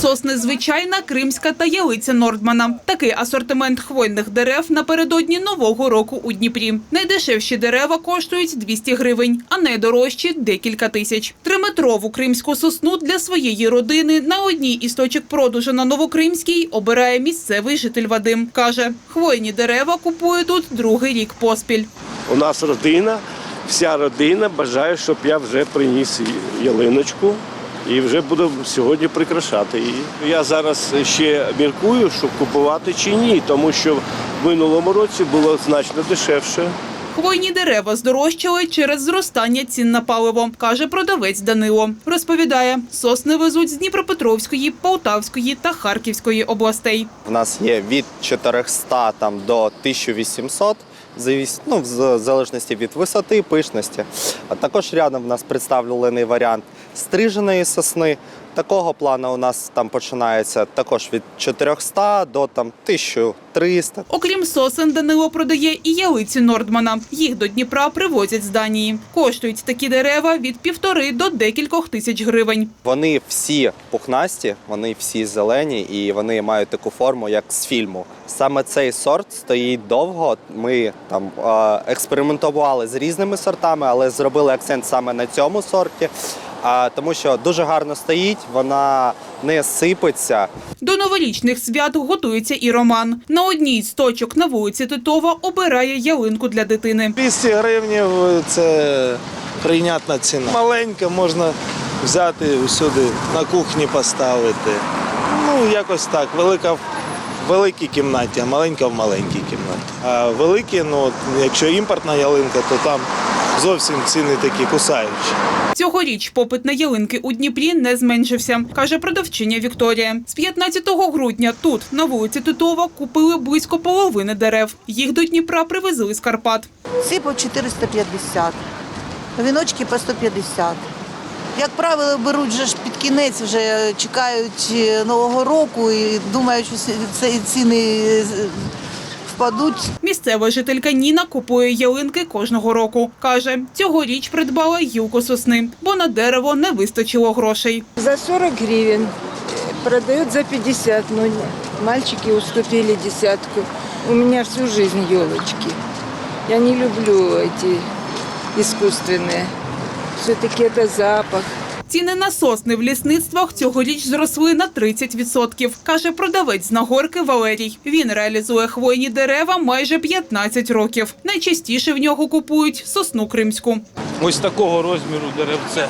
Сосни звичайна, кримська та ялиця Нордмана. Такий асортимент хвойних дерев напередодні нового року у Дніпрі. Найдешевші дерева коштують 200 гривень, а найдорожчі – декілька тисяч. Триметрову кримську сосну для своєї родини на одній із точок продажу на Новокримській обирає місцевий житель Вадим. Каже, хвойні дерева купує тут другий рік поспіль. У нас родина, вся родина бажає, щоб я вже приніс ялиночку і вже буду сьогодні прикрашати її. Я зараз ще міркую, щоб купувати чи ні, тому що в минулому році було значно дешевше. Хвойні дерева здорожчали через зростання цін на паливо, каже продавець Данило. Розповідає, сосни везуть з Дніпропетровської, Полтавської та Харківської областей. У нас є від 400 там, до 1800, завіс- ну, в залежності від висоти, пишності. А також рядом в нас представлений варіант стриженої сосни. Такого плану у нас там починається також від 400 до там, 1300. Окрім сосен, Данило продає і ялиці Нордмана. Їх до Дніпра привозять з Данії. Коштують такі дерева від півтори до декількох тисяч гривень. Вони всі пухнасті, вони всі зелені і вони мають таку форму, як з фільму. Саме цей сорт стоїть довго. Ми там експериментували з різними сортами, але зробили акцент саме на цьому сорті. А тому що дуже гарно стоїть, вона не сипеться. До новорічних свят готується і Роман. На одній з точок на вулиці Титова обирає ялинку для дитини. 200 гривнів це прийнятна ціна. Маленька можна взяти усюди, на кухні поставити. Ну, якось так. Велика в великій кімнаті, а маленька в маленькій кімнаті. А великі, ну, якщо імпортна ялинка, то там зовсім ціни такі кусаючі. Цьогоріч попит на ялинки у Дніпрі не зменшився, каже продавчиня Вікторія. З 15 грудня тут, на вулиці Титова, купили близько половини дерев. Їх до Дніпра привезли з Карпат. Ці по 450, віночки по 150. Як правило, беруть же ж під кінець, вже чекають е, Нового року і думають, що ці- ці ціни е, впадуть. Місцева жителька Ніна купує ялинки кожного року. Каже, цьогоріч придбала гілку сосни, бо на дерево не вистачило грошей. За 40 гривен. Продают за 50, но мальчики уступили десятку. У меня всю жизнь елочки. Я не люблю эти искусственные. Все-таки это запах. Ціни на сосни в лісництвах цьогоріч зросли на 30%, каже продавець з Нагорки Валерій. Він реалізує хвойні дерева майже 15 років. Найчастіше в нього купують сосну кримську. Ось такого розміру деревце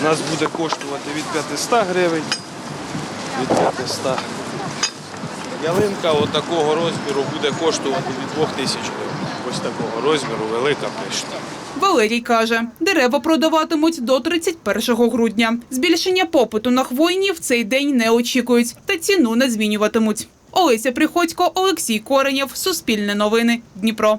у нас буде коштувати від 500 гривень. Від 500. Ялинка от такого розміру буде коштувати від 2000 гривень. Ось такого розміру, велика пишна. Валерій каже, дерева продаватимуть до 31 грудня. Збільшення попиту на хвойні в цей день не очікують та ціну не змінюватимуть. Олеся Приходько, Олексій Коренєв, Суспільне новини, Дніпро.